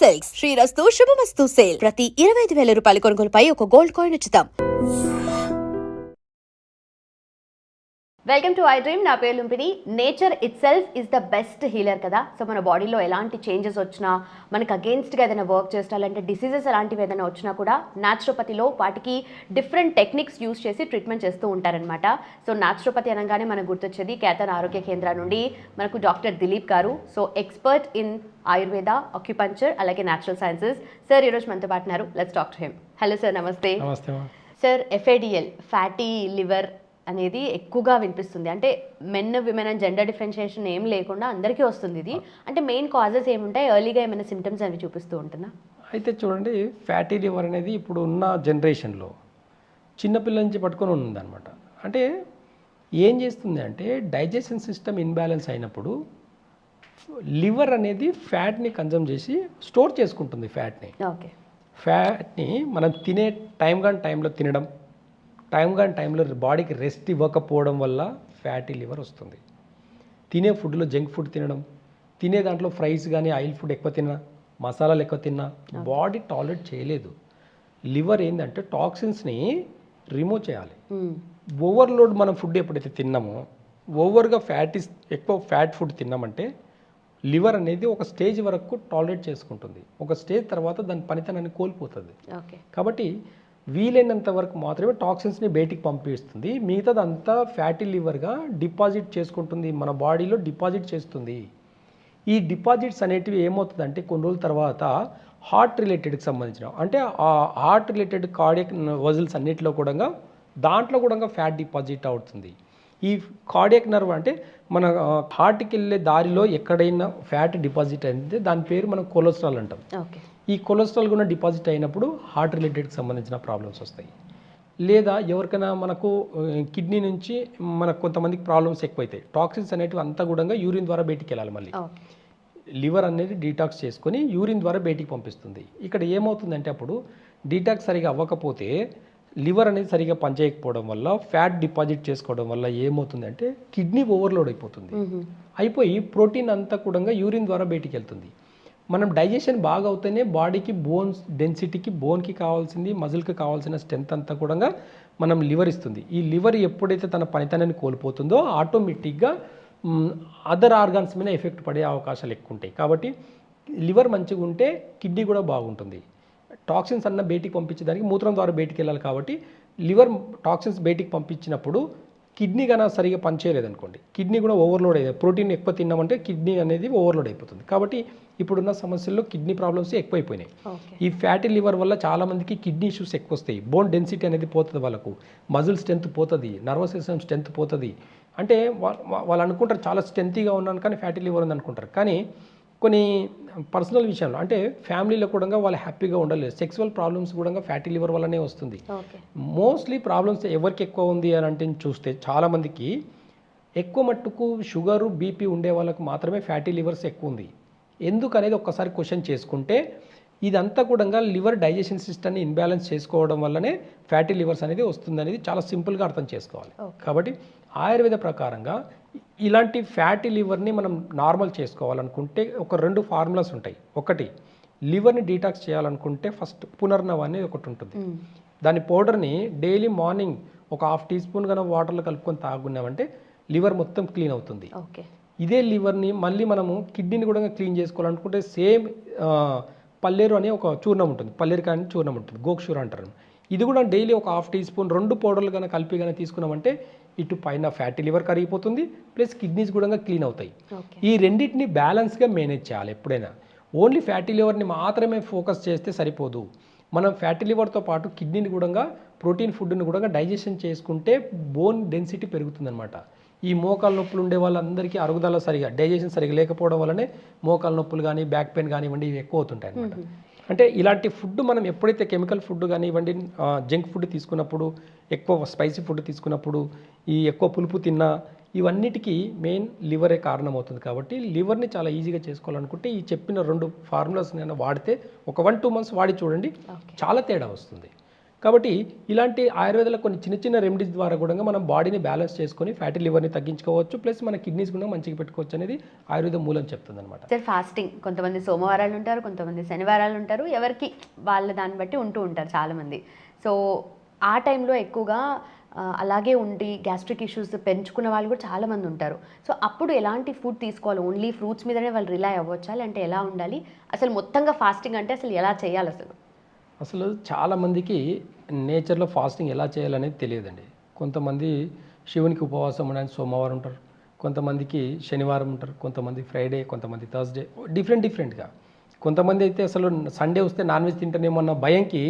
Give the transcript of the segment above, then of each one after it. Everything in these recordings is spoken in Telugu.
సిల్క్స్. శ్రీరస్తు శుభమస్తు సేల్. ప్రతి ఇరవై ఐదు వేల రూపాయల కొనుగోలుపై ఒక గోల్డ్ కాయిన్ ఉచితం. వెల్కమ్ టు ఐ డ్రీమ్ నా పేరు Lumpini nature itself is the best healer కదా. సో మన బాడీలో ఎలాంటి చేంజెస్ వచ్చినా మనకు అగేన్స్ట్గా ఏదైనా వర్క్ చేస్తాలంటే డిసీజెస్ అలాంటివి ఏదైనా వచ్చినా కూడా న్యాచురోపతిలో వాటికి డిఫరెంట్ టెక్నిక్స్ యూస్ చేసి ట్రీట్మెంట్ చేస్తూ ఉంటారనమాట సో న్యాచురోపతి అనగానే మనకు గుర్తొచ్చేది కేతన్ ఆరోగ్య కేంద్ర నుండి మనకు డాక్టర్ దిలీప్ గారు. So expert in Ayurveda acupuncture అలాగే న్యాచురల్ సైన్సెస్ సార్ ఈరోజు మనతో పాటు ఉన్నారు. Let's talk to him hello sir నమస్తే. సార్ ఎఫ్ఏడిఎల్ ఫ్యాటీ లివర్ అనేది ఎక్కువగా వినిపిస్తుంది. అంటే men women and gender differentiation ఏం లేకుండా అందరికీ వస్తుంది ఇది. అంటే మెయిన్ కాజెస్ ఏముంటాయి? ఎర్లీగా ఏమైనా సిమ్టమ్స్ అవి చూపిస్తూ ఉంటుందా? అయితే చూడండి ఫ్యాటీ లివర్ అనేది ఇప్పుడు ఉన్న జనరేషన్లో చిన్నపిల్లల నుంచి పట్టుకొని ఉందన్నమాట అంటే ఏం చేస్తుంది అంటే డైజెషన్ సిస్టమ్ ఇన్బ్యాలెన్స్ అయినప్పుడు లివర్ అనేది ఫ్యాట్ని కన్జమ్ చేసి స్టోర్ చేసుకుంటుంది ఫ్యాట్ని ఓకే. ఫ్యాట్ని మనం తినే టైం కానీ టైంలో తినడం టైం కానీ టైంలో బాడీకి రెస్ట్ ఇవ్వకపోవడం వల్ల ఫ్యాటీ లివర్ వస్తుంది. తినే ఫుడ్లో జంక్ ఫుడ్ తినడం తినే దాంట్లో ఫ్రైస్ కానీ ఆయిల్ ఫుడ్ ఎక్కువ తిన్నా మసాలాలు ఎక్కువ తిన్నా బాడీ టాలరేట్ చేయలేదు. లివర్ ఏంటంటే టాక్సిన్స్ని రిమూవ్ చేయాలి. ఓవర్లోడ్ మనం ఫుడ్ ఎప్పుడైతే తిన్నామో ఓవర్గా ఫ్యాట్ ఎక్కువ ఫ్యాట్ ఫుడ్ తిన్నామంటే లివర్ అనేది ఒక స్టేజ్ వరకు టాలరేట్ చేసుకుంటుంది. ఒక స్టేజ్ తర్వాత దాని పనితనాన్ని కోల్పోతుంది. ఓకే. కాబట్టి వీలైనంత వరకు మాత్రమే టాక్సిన్స్ని బయటికి పంపిస్తుంది. మిగతాదంతా ఫ్యాటీ లివర్గా డిపాజిట్ చేసుకుంటుంది. మన బాడీలో డిపాజిట్ చేస్తుంది. ఈ డిపాజిట్స్ అనేటివి ఏమవుతుందంటే కొన్ని రోజుల తర్వాత హార్ట్ రిలేటెడ్కి సంబంధించిన అంటే ఆ హార్ట్ రిలేటెడ్ కార్డియక్ వజల్స్ అన్నిటిలో కూడా దాంట్లో కూడా ఫ్యాట్ డిపాజిట్ అవుతుంది. ఈ కార్డియక్ నర్వ్ అంటే మన హార్ట్కి వెళ్ళే దారిలో ఎక్కడైనా ఫ్యాట్ డిపాజిట్ అయితే దాని పేరు మనం కొలెస్ట్రాల్ అంటాం. ఈ కొలెస్ట్రాల్ కూడా డిపాజిట్ అయినప్పుడు హార్ట్ రిలేటెడ్కి సంబంధించిన ప్రాబ్లమ్స్ వస్తాయి. లేదా ఎవరికైనా మనకు కిడ్నీ నుంచి మనకు కొంతమందికి ప్రాబ్లమ్స్ ఎక్కువైతాయి. టాక్సిన్స్ అనేటివి అంతా కూడా యూరిన్ ద్వారా బయటికి వెళ్ళాలి మళ్ళీ. లివర్ అనేది డీటాక్స్ చేసుకొని యూరిన్ ద్వారా బయటికి పంపిస్తుంది. ఇక్కడ ఏమవుతుందంటే అప్పుడు డీటాక్స్ సరిగా అవ్వకపోతే లివర్ అనేది సరిగా పనిచేయకపోవడం వల్ల ఫ్యాట్ డిపాజిట్ చేసుకోవడం వల్ల ఏమవుతుందంటే కిడ్నీ ఓవర్లోడ్ అయిపోతుంది. అయిపోయి ప్రోటీన్ అంతా కూడా యూరిన్ ద్వారా బయటికి వెళ్తుంది. మనం డైజెషన్ బాగా అవుతేనే బాడీకి బోన్స్ డెన్సిటీకి బోన్కి కావాల్సింది మజిల్కి కావాల్సిన స్ట్రెంత్ అంతా కూడా మనం లివర్ ఇస్తుంది. ఈ లివర్ ఎప్పుడైతే తన పనితనాన్ని కోల్పోతుందో ఆటోమేటిక్గా అదర్ ఆర్గాన్స్ మీద ఎఫెక్ట్ పడే అవకాశాలు ఎక్కువ ఉంటాయి. కాబట్టి లివర్ మంచిగా ఉంటే కిడ్నీ కూడా బాగుంటుంది. టాక్సిన్స్ అన్న బయటికి పంపించడానికి మూత్రం ద్వారా బయటికి వెళ్ళాలి కాబట్టి లివర్ టాక్సిన్స్ బయటికి పంపించినప్పుడు కిడ్నీ కన్నా సరిగా పనిచేయలేదు అనుకోండి కిడ్నీ కూడా ఓవర్లోడ్ అయ్యేది. ప్రోటీన్ ఎక్కువ తిన్నామంటే కిడ్నీ అనేది ఓవర్లోడ్ అయిపోతుంది. కాబట్టి ఇప్పుడున్న సమస్యల్లో కిడ్నీ ప్రాబ్లమ్స్ ఎక్కువైపోయినాయి. ఈ ఫ్యాటీ లివర్ వల్ల చాలా మందికి కిడ్నీ ఇష్యూస్ ఎక్కువ వస్తాయి బోన్ డెన్సిటీ అనేది పోతుంది వాళ్ళకు. మజిల్ స్ట్రెంత్ పోతుంది. నర్వస్ సిస్టమ్ స్ట్రెంత్ పోతుంది. అంటే వాళ్ళు అనుకుంటారు చాలా స్ట్రెంతీగా ఉన్నాను కానీ ఫ్యాటీ లివర్ ఉంది అనుకుంటారు కానీ కొన్ని పర్సనల్ విషయంలో అంటే ఫ్యామిలీలో కూడా వాళ్ళు హ్యాపీగా ఉండలేదు సెక్సువల్ ప్రాబ్లమ్స్ కూడా ఫ్యాటీ లివర్ వల్లనే వస్తుంది. మోస్ట్లీ ప్రాబ్లమ్స్ ఎవరికి ఎక్కువ ఉంది అని అంటే చూస్తే చాలామందికి ఎక్కువ మట్టుకు షుగరు బీపీ ఉండే వాళ్ళకు మాత్రమే ఫ్యాటీ లివర్స్ ఎక్కువ ఉంది. ఎందుకు అనేది ఒక్కసారి క్వశ్చన్ చేసుకుంటే ఇదంతా కూడా లివర్ డైజెషన్ సిస్టమ్ని ఇన్బ్యాలెన్స్ చేసుకోవడం వల్లనే ఫ్యాటీ లివర్స్ అనేది వస్తుంది అనేది చాలా సింపుల్గా అర్థం చేసుకోవాలి. కాబట్టి ఆయుర్వేద ప్రకారంగా ఇలాంటి ఫ్యాటీ లివర్ని మనం నార్మల్ చేసుకోవాలనుకుంటే ఒక రెండు ఫార్ములాస్ ఉంటాయి. ఒకటి లివర్ని డీటాక్స్ చేయాలనుకుంటే ఫస్ట్ పునర్నవ అనేది ఒకటి ఉంటుంది. దాని పౌడర్ని డైలీ మార్నింగ్ ఒక హాఫ్ టీ స్పూన్ కన్నా వాటర్లో కలుపుకొని తాగున్నామంటే లివర్ మొత్తం క్లీన్ అవుతుంది. ఓకే. ఇదే లివర్ని మళ్ళీ మనము కిడ్నీని కూడా క్లీన్ చేసుకోవాలనుకుంటే సేమ్ పల్లేరు అనే ఒక చూర్ణం ఉంటుంది. పల్లేరు కానీ చూర్ణం ఉంటుంది. గోక్షూర అంటారు. ఇది కూడా డైలీ ఒక హాఫ్ టీ స్పూన్ రెండు పౌడర్లు కనుక కలిపి కనుక తీసుకున్నామంటే ఇటు పైన ఫ్యాటీ లివర్ కరిగిపోతుంది ప్లస్ కిడ్నీస్ కూడా క్లీన్ అవుతాయి. ఈ రెండింటిని బ్యాలెన్స్గా మేనేజ్ చేయాలి ఎప్పుడైనా. ఓన్లీ ఫ్యాటీ లివర్ని మాత్రమే ఫోకస్ చేస్తే సరిపోదు. మనం ఫ్యాటీ లివర్తో పాటు కిడ్నీని కూడా ప్రోటీన్ ఫుడ్ని కూడా డైజెషన్ చేసుకుంటే బోన్ డెన్సిటీ పెరుగుతుందన్నమాట. ఈ మోకాల నొప్పులు ఉండే వాళ్ళందరికీ అరుగుదల సరిగా డైజెషన్ సరిగా లేకపోవడం వల్లనే మోకాల నొప్పులు కానీ బ్యాక్ పెయిన్ కానివ్వండి ఇవి ఎక్కువ అవుతుంటాయి అనమాట అంటే ఇలాంటి ఫుడ్ మనం ఎప్పుడైతే కెమికల్ ఫుడ్ కానివ్వండి జంక్ ఫుడ్ తీసుకున్నప్పుడు ఎక్కువ స్పైసీ ఫుడ్ తీసుకున్నప్పుడు ఈ ఎక్కువ పులుపు తిన్నా ఇవన్నిటికీ మెయిన్ లివరే కారణమవుతుంది కాబట్టి లివర్ని చాలా ఈజీగా చేసుకోవాలనుకుంటే ఈ చెప్పిన రెండు ఫార్ములాస్ నేను వాడితే ఒక వన్ టూ మంత్స్ వాడి చూడండి. చాలా తేడా వస్తుంది. కాబట్టి ఇలాంటి ఆయుర్వేదంలో కొన్ని చిన్న చిన్న రెమెడీస్ ద్వారా కూడా మనం బాడీని బ్యాలెన్స్ చేసుకొని ఫ్యాటీ లివర్ని తగ్గించుకోవచ్చు ప్లస్ మన కిడ్నీస్ కూడా మంచిగా పెట్టుకోవచ్చు అనేది ఆయుర్వేదం మూలం చెప్తుంది అనమాట సార్ ఫాస్టింగ్ కొంతమంది సోమవారాలు ఉంటారు కొంతమంది శనివారాలు ఉంటారు ఎవరికి వాళ్ళ దాన్ని బట్టి ఉంటూ ఉంటారు చాలామంది. సో ఆ టైంలో ఎక్కువగా అలాగే ఉండి గ్యాస్ట్రిక్ ఇష్యూస్ పెంచుకున్న వాళ్ళు కూడా చాలామంది ఉంటారు. సో అప్పుడు ఎలాంటి ఫుడ్ తీసుకోవాలి? ఓన్లీ ఫ్రూట్స్ మీదనే వాళ్ళు రిలై అవ్వచ్చా? లేదంటే ఎలా ఉండాలి? అసలు మొత్తంగా ఫాస్టింగ్ అంటే అసలు ఎలా చేయాలి అసలు? అసలు చాలామందికి నేచర్లో ఫాస్టింగ్ ఎలా చేయాలనేది తెలియదండి. కొంతమంది శివునికి ఉపవాసం ఉండడానికి సోమవారం ఉంటారు కొంతమందికి శనివారం ఉంటారు కొంతమంది ఫ్రైడే కొంతమంది థర్స్డే డిఫరెంట్ డిఫరెంట్గా. కొంతమంది అయితే అసలు సండే వస్తే నాన్ వెజ్ తింటానేమో అన్న భయంకి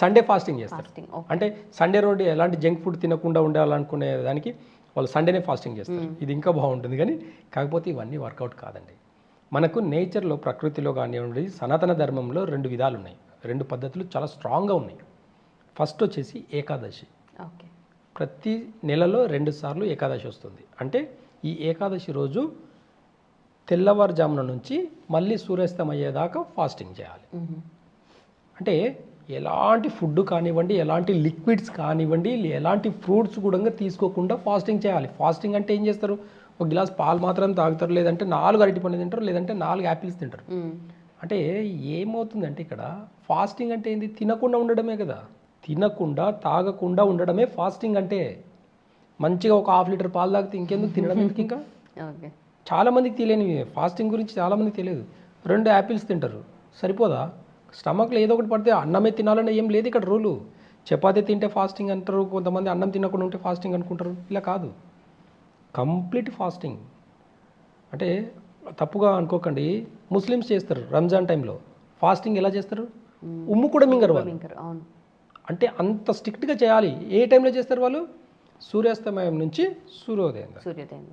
సండే ఫాస్టింగ్ చేస్తారు. అంటే సండే రోజు ఎలాంటి జంక్ ఫుడ్ తినకుండా ఉండాలనుకునే దానికి వాళ్ళు సండేనే ఫాస్టింగ్ చేస్తారు. ఇది ఇంకా బాగుంటుంది కానీ కాకపోతే ఇవన్నీ వర్కౌట్ కాదండి. మనకు నేచర్లో ప్రకృతిలో కానివ్వండి సనాతన ధర్మంలో రెండు విధాలు ఉన్నాయి రెండు పద్ధతులు చాలా స్ట్రాంగ్గా ఉన్నాయి. ఫస్ట్ వచ్చేసి ఏకాదశి. ఓకే. ప్రతి నెలలో రెండు సార్లు ఏకాదశి వస్తుంది. అంటే ఈ ఏకాదశి రోజు తెల్లవారుజామున నుంచి మళ్ళీ సూర్యాస్తం అయ్యేదాకా ఫాస్టింగ్ చేయాలి. అంటే ఎలాంటి ఫుడ్ కానివ్వండి ఎలాంటి లిక్విడ్స్ కానివ్వండి ఎలాంటి ఫ్రూట్స్ కూడా తీసుకోకుండా ఫాస్టింగ్ చేయాలి. ఫాస్టింగ్ అంటే ఏం చేస్తారు? ఒక గ్లాస్ పాలు మాత్రం తాగుతారు లేదంటే నాలుగు అరటి పండు తింటారు లేదంటే నాలుగు యాపిల్స్ తింటారు. అంటే ఏమవుతుందంటే ఇక్కడ ఫాస్టింగ్ అంటే ఏంది? తినకుండా ఉండడమే కదా. తినకుండా తాగకుండా ఉండడమే ఫాస్టింగ్ అంటే. మంచిగా ఒక హాఫ్ లీటర్ పాలు తాగితే ఇంకెందుకు తినడం ఎందుకు ఇంకా? చాలామందికి తెలియని ఫాస్టింగ్ గురించి చాలామందికి తెలియదు. రెండు యాపిల్స్ తింటారు. సరిపోదా? స్టమక్లో ఏదో ఒకటి పడితే అన్నమే తినాలని ఏం లేదు ఇక్కడ రూలు. చపాతీ తింటే ఫాస్టింగ్ అంటారు కొంతమంది అన్నం తినకుండా ఉంటే ఫాస్టింగ్ అనుకుంటారు. ఇలా కాదు. కంప్లీట్ ఫాస్టింగ్ అంటే తప్పుగా అనుకోకండి. ముస్లిమ్స్ చేస్తారు రంజాన్ టైంలో. ఫాస్టింగ్ ఎలా చేస్తారు? ఉమ్ము కూడా మింగరు వాళ్ళు. అవును. అంటే అంత స్ట్రిక్ట్గా చేయాలి. ఏ టైంలో చేస్తారు వాళ్ళు? సూర్యాస్తమయం నుంచి సూర్యోదయం. సూర్యోదయం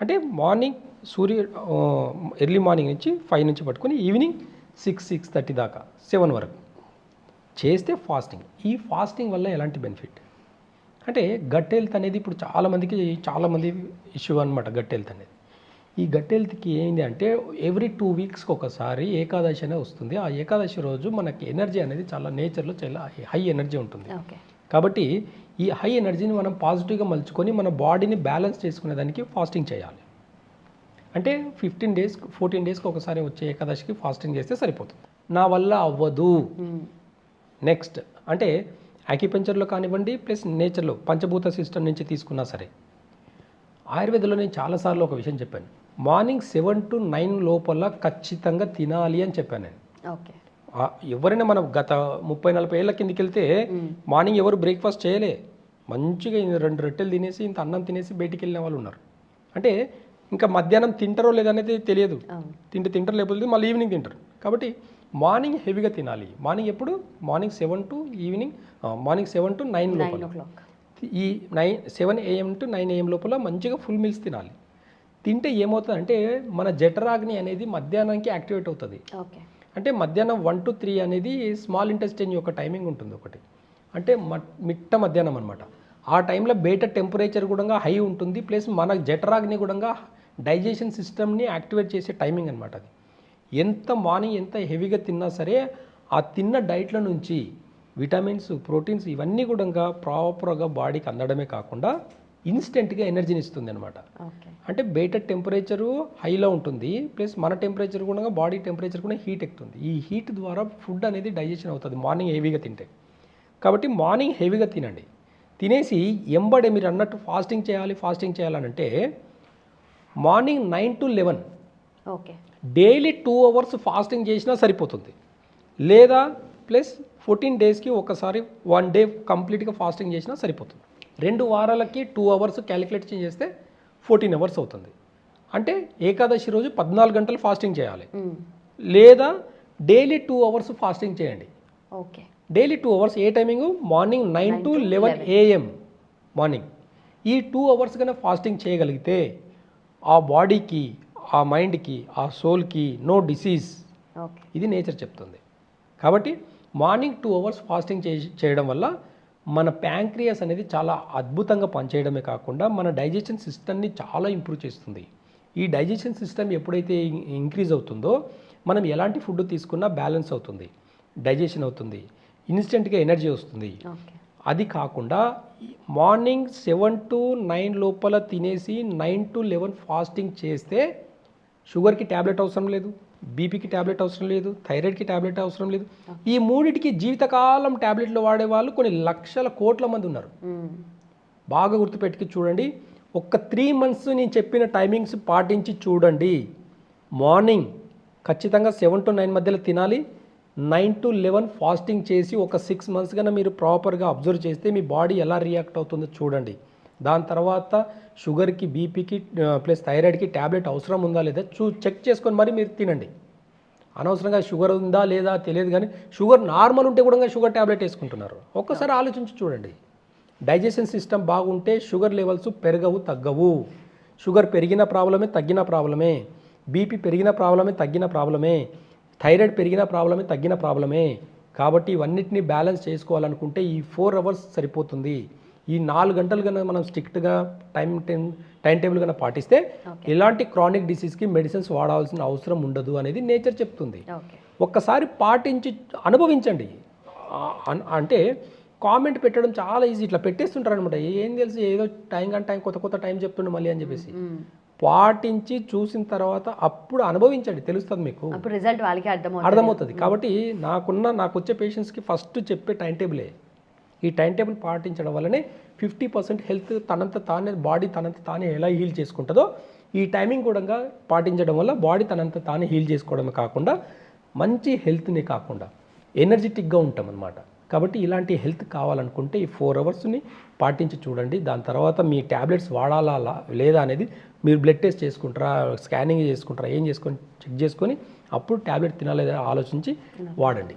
అంటే మార్నింగ్ సూర్య ఎర్లీ మార్నింగ్ నుంచి ఫైవ్ నుంచి పట్టుకొని ఈవినింగ్ సిక్స్ సిక్స్ థర్టీ దాకా సెవెన్ వరకు. చేస్తే ఫాస్టింగ్. ఈ ఫాస్టింగ్ వల్ల ఎలాంటి బెనిఫిట్? అంటే గట్ హెల్త్ అనేది ఇప్పుడు చాలామందికి చాలామంది ఇష్యూ అనమాట గట్ హెల్త్ అనేది. ఈ గట్ హెల్త్కి ఏంటి అంటే ఎవ్రీ టూ వీక్స్కి ఒకసారి ఏకాదశి అనేది వస్తుంది. ఆ ఏకాదశి రోజు మనకి ఎనర్జీ అనేది చాలా నేచర్లో చాలా హై ఎనర్జీ ఉంటుంది. కాబట్టి ఈ హై ఎనర్జీని మనం పాజిటివ్గా మలుచుకొని మన బాడీని బ్యాలెన్స్ చేసుకునే దానికి ఫాస్టింగ్ చేయాలి. అంటే ఫిఫ్టీన్ డేస్ ఫోర్టీన్ డేస్కి ఒకసారి వచ్చే ఏకాదశికి ఫాస్టింగ్ చేస్తే సరిపోతుంది. నా వల్ల అవ్వదు. నెక్స్ట్ అంటే యాక్యుపెంచర్లో కానివ్వండి ప్లస్ నేచర్లో పంచభూత సిస్టమ్ నుంచి తీసుకున్నా సరే. ఆయుర్వేదంలో నేను చాలాసార్లు ఒక విషయం చెప్పాను. మార్నింగ్ సెవెన్ టు నైన్ లోపల ఖచ్చితంగా తినాలి అని చెప్పాను నేను. ఎవరైనా మనం గత ముప్పై నలభై ఏళ్ళ కిందికి వెళ్తే మార్నింగ్ ఎవరు బ్రేక్ఫాస్ట్ చేయలే. మంచిగా రెండు రొట్టెలు తినేసి ఇంత అన్నం తినేసి బయటికి వెళ్ళిన వాళ్ళు ఉన్నారు. అంటే ఇంకా మధ్యాహ్నం తింటారో లేదనేది తెలియదు. తింటే తింటారు లేకపోతే మళ్ళీ ఈవినింగ్ తింటారు. కాబట్టి మార్నింగ్ హెవీగా తినాలి. మార్నింగ్ ఎప్పుడు? Morning seven to evening morning seven to nine లోపల. ఈ nine seven AM to nine AM లోపల మంచిగా ఫుల్ మీల్స్ తినాలి. తింటే ఏమవుతుందంటే మన జఠరాగ్ని అనేది మధ్యాహ్నానికి యాక్టివేట్ అవుతుంది. అంటే మధ్యాహ్నం వన్ టు త్రీ అనేది స్మాల్ ఇంటెస్టైన్ యొక్క టైమింగ్ ఉంటుంది ఒకటి. అంటే మ- మిట్ట మధ్యాహ్నం అనమాట ఆ టైంలో బయట టెంపరేచర్ కూడా హై ఉంటుంది ప్లస్ మన జఠరాగ్ని కూడా డైజెషన్ సిస్టమ్ని యాక్టివేట్ చేసే టైమింగ్ అనమాట అది. ఎంత మార్నింగ్ ఎంత హెవీగా తిన్నా సరే ఆ తిన్న డైట్ల నుంచి విటమిన్స్ ప్రోటీన్స్ ఇవన్నీ కూడా ప్రాపర్గా బాడీకి అందడమే కాకుండా ఇన్స్టెంట్గా ఎనర్జీని ఇస్తుంది అనమాట అంటే బయట టెంపరేచరు హైలో ఉంటుంది ప్లస్ మన టెంపరేచర్ కూడా బాడీ టెంపరేచర్ కూడా హీట్ ఎక్కుతుంది. ఈ హీట్ ద్వారా ఫుడ్ అనేది డైజెషన్ అవుతుంది మార్నింగ్ హెవీగా తింటే. కాబట్టి మార్నింగ్ హెవీగా తినండి. తినేసి ఎంబడే మీరు అన్నట్టు ఫాస్టింగ్ చేయాలి fasting చేయాలనంటే morning nine to eleven okay. Daily two hours fasting చేసినా సరిపోతుంది. లేదా ప్లస్ ఫోర్టీన్ డేస్కి ఒకసారి వన్ డే కంప్లీట్గా ఫాస్టింగ్ చేసినా సరిపోతుంది. రెండు వారాలకి టూ అవర్స్ క్యాలిక్యులేట్ చేస్తే ఫోర్టీన్ అవర్స్ అవుతుంది. అంటే ఏకాదశి రోజు పద్నాలుగు గంటలు ఫాస్టింగ్ చేయాలి. లేదా డైలీ టూ అవర్స్ ఫాస్టింగ్ చేయండి. Okay. Daily two hours A timing? Morning nine to eleven AM morning. ఈ టూ అవర్స్ కన్నా ఫాస్టింగ్ చేయగలిగితే ఆ బాడీకి ఆ మైండ్కి ఆ సోల్కి నో డిసీజ్. ఇది నేచర్ చెప్తుంది. కాబట్టి మార్నింగ్ టూ అవర్స్ ఫాస్టింగ్ చే- చేయడం వల్ల మన ప్యాంక్రియాస్ అనేది చాలా అద్భుతంగా పనిచేయడమే కాకుండా మన డైజెషన్ సిస్టమ్ని చాలా ఇంప్రూవ్ చేస్తుంది. ఈ డైజెషన్ సిస్టమ్ ఎప్పుడైతే ఇంక్రీజ్ అవుతుందో మనం ఎలాంటి ఫుడ్ తీసుకున్నా బ్యాలెన్స్ అవుతుంది డైజెషన్ అవుతుంది ఇన్స్టెంట్గా ఎనర్జీ వస్తుంది. అది కాకుండా మార్నింగ్ సెవెన్ టు నైన్ లోపల తినేసి నైన్ టు లెవెన్ ఫాస్టింగ్ చేస్తే షుగర్కి ట్యాబ్లెట్ అవసరం లేదు బీపీకి ట్యాబ్లెట్ అవసరం లేదు థైరాయిడ్కి ట్యాబ్లెట్ అవసరం లేదు. ఈ మూడిటికి జీవితకాలం ట్యాబ్లెట్లు వాడే వాళ్ళు కొన్ని లక్షల కోట్ల మంది ఉన్నారు. బాగా గుర్తుపెట్టుకు చూడండి. ఒక్క త్రీ మంత్స్ నేను చెప్పిన టైమింగ్స్ పాటించి చూడండి. మార్నింగ్ ఖచ్చితంగా సెవెన్ టు నైన్ మధ్యలో తినాలి. నైన్ టు లెవెన్ ఫాస్టింగ్ చేసి ఒక సిక్స్ మంత్స్ కన్నా మీరు ప్రాపర్గా అబ్జర్వ్ చేస్తే మీ బాడీ ఎలా రియాక్ట్ అవుతుందో చూడండి. దాని తర్వాత షుగర్కి బీపీకి ప్లస్ థైరాయిడ్కి ట్యాబ్లెట్ అవసరం ఉందా లేదా చూ చెక్ చేసుకొని మరి మీరు తినండి. అనవసరంగా షుగర్ ఉందా లేదా తెలియదు కానీ షుగర్ నార్మల్ ఉంటే కూడా షుగర్ ట్యాబ్లెట్ వేసుకుంటున్నారు. ఒక్కసారి ఆలోచించి చూడండి. డైజెషన్ సిస్టమ్ బాగుంటే షుగర్ లెవెల్స్ పెరగవు తగ్గవు. షుగర్ పెరిగిన ప్రాబ్లమే తగ్గిన ప్రాబ్లమే. బీపీ పెరిగిన ప్రాబ్లమే తగ్గిన ప్రాబ్లమే. థైరాయిడ్ పెరిగిన ప్రాబ్లమే తగ్గిన ప్రాబ్లమే. కాబట్టి ఇవన్నిటిని బ్యాలెన్స్ చేసుకోవాలనుకుంటే ఈ ఫోర్ అవర్స్ సరిపోతుంది. ఈ నాలుగు గంటలు కనుక మనం స్ట్రిక్ట్గా టైం టైం టైం టేబుల్ కనుక పాటిస్తే ఎలాంటి క్రానిక్ డిసీజ్కి మెడిసిన్స్ వాడాల్సిన అవసరం ఉండదు అనేది నేచర్ చెప్తుంది. ఒక్కసారి పాటించి అనుభవించండి. అంటే కామెంట్ పెట్టడం చాలా ఈజీ. ఇట్లా పెట్టేస్తుంటారు అనమాట ఏం తెలుసు ఏదో టైం కానీ టైం కొత్త కొత్త టైం చెప్తుండే మళ్ళీ అని చెప్పేసి. పాటించి చూసిన తర్వాత అప్పుడు అనుభవించండి. తెలుస్తుంది మీకు. రిజల్ట్ వాళ్ళకి అర్థమవుతుంది. కాబట్టి నాకున్న నాకు వచ్చే పేషెంట్స్కి ఫస్ట్ చెప్పే టైం టేబులే. ఈ టైం టేబుల్ పాటించడం వల్లనే ఫిఫ్టీ పర్సెంట్ హెల్త్ తనంత తానే బాడీ తనంత తానే ఎలా హీల్ చేసుకుంటుందో ఈ టైమింగ్ కూడా పాటించడం వల్ల బాడీ తనంత తానే హీల్ చేసుకోవడమే కాకుండా మంచి హెల్త్ని కాకుండా ఎనర్జెటిక్గా ఉంటాం అనమాట కాబట్టి ఇలాంటి హెల్త్ కావాలనుకుంటే ఈ ఫోర్ అవర్స్ని పాటించి చూడండి. దాని తర్వాత మీ ట్యాబ్లెట్స్ వాడాలా లేదా అనేది మీరు బ్లడ్ టెస్ట్ చేసుకుంటారా స్కానింగ్ చేసుకుంటారా ఏం చేసుకొని చెక్ చేసుకొని అప్పుడు ట్యాబ్లెట్ తినాలేదా ఆలోచించి వాడండి.